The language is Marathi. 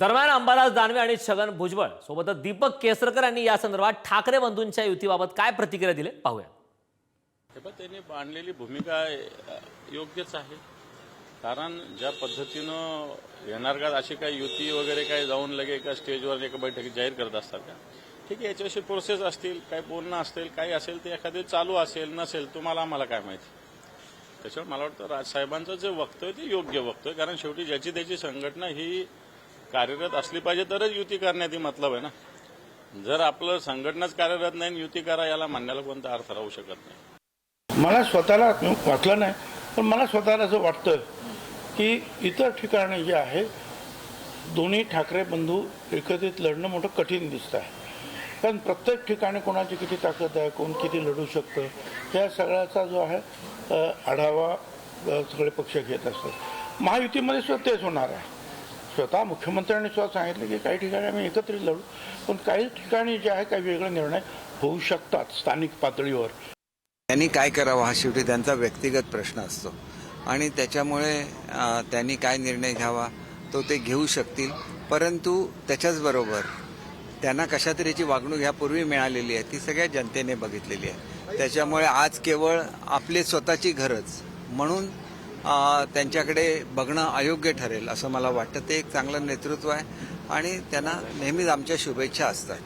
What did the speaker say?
दरम्यान अंबादास दानवे आणि छगन भुजबळ सोबतच दीपक केसरकर यांनी या संदर्भात ठाकरे बंधूंच्या युतीबाबत काय प्रतिक्रिया दिली पाहूया हे पण त्यांनी मांडलेली भूमिका योग्यच आहे. कारण ज्या पद्धतीनं येणार का अशी काही युती वगैरे काही जाऊन लगे एका स्टेजवर एका बैठकीत जाहीर करत असतात का? ठीक आहे याच्याविषयी प्रोसेस असतील काही बोलणं असतील काही असेल ते एखादे चालू असेल नसेल तुम्हाला आम्हाला काय माहिती? त्याच्यामुळे मला वाटतं राजसाहेबांचं जे वक्तव्य ते योग्य वक्तव्य कारण शेवटी ज्याची त्याची संघटना ही कार्यरत असली पाहिजे तरच युती करण्यात ही मतलब आहे ना. जर आपलं संघटनाच कार्यरत नाही आणि युती करा याला म्हणण्याला कोणता अर्थ राहू शकत नाही. मला स्वतःला वाटलं नाही पण मला स्वतःला असं वाटतं की इतर ठिकाणी जे आहे दोन्ही ठाकरे बंधू एकत्रित लढणं मोठं कठीण दिसतं आहे. कारण प्रत्येक ठिकाणी कोणाची किती ताकद आहे कोण किती लढू शकतं या सगळ्याचा जो आहे आढावा सगळे पक्ष घेत असतात. महायुतीमध्ये सुद्धा तेच होणार आहे. स्वतः मुख्यमंत्र्यांनी सुद्धा सांगितलं की काही ठिकाणी आम्ही एकत्रित लढू पण काही ठिकाणी जे आहे काही वेगळे निर्णय होऊ शकतात स्थानिक पातळीवर. त्यांनी काय करावं हा शेवटी त्यांचा व्यक्तिगत प्रश्न असतो. आणि त्याच्यामुळे त्यांनी काय निर्णय घ्यावा तो ते घेऊ शकतील. परंतु त्याच्याचबरोबर त्यांना कशा तऱ्हेची वागणूक ह्यापूर्वी मिळालेली आहे ती सगळ्या जनतेने बघितलेली आहे. त्याच्यामुळे आज केवळ आपली स्वतःची घरच म्हणून त्यांच्याकडे बघणं अयोग्य ठरेल असं मला वाटतं. ते एक चांगलं नेतृत्व आहे आणि त्यांना नेहमीच आमच्या शुभेच्छा असतात.